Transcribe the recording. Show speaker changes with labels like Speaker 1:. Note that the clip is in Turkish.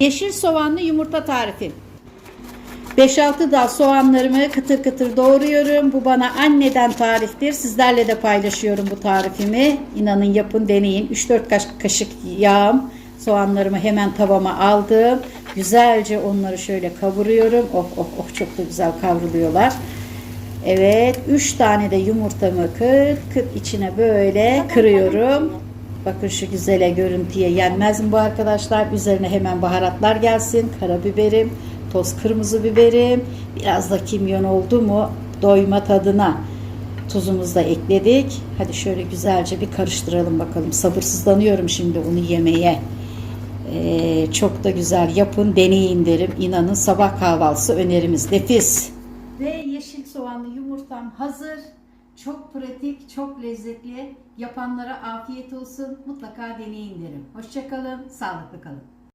Speaker 1: Yeşil soğanlı yumurta tarifi. 5-6 dal soğanlarımı kıtır kıtır doğruyorum. Bu bana anneden tariftir. Sizlerle de paylaşıyorum bu tarifimi. İnanın yapın deneyin. 3-4 kaş- kaşık yağım. Soğanlarımı hemen tavama aldım. Güzelce onları şöyle kavuruyorum. Oh oh oh çok da güzel kavruluyorlar. Evet 3 tane de yumurtamı kırt kırt içine böyle kırıyorum. Bakın şu güzele görüntüye yenmez mi bu arkadaşlar? Üzerine hemen baharatlar gelsin. Karabiberim, toz kırmızı biberim, biraz da kimyon oldu mu doyma tadına. Tuzumuzu da ekledik. Hadi şöyle güzelce bir karıştıralım bakalım. Sabırsızlanıyorum şimdi onu yemeye. Ee, çok da güzel yapın, deneyin derim. İnanın sabah kahvaltısı önerimiz. Nefis. Ve yeşil soğanlı yumurtam hazır. Çok pratik, çok lezzetli. Yapanlara afiyet olsun. Mutlaka deneyin derim. Hoşçakalın, sağlıklı kalın.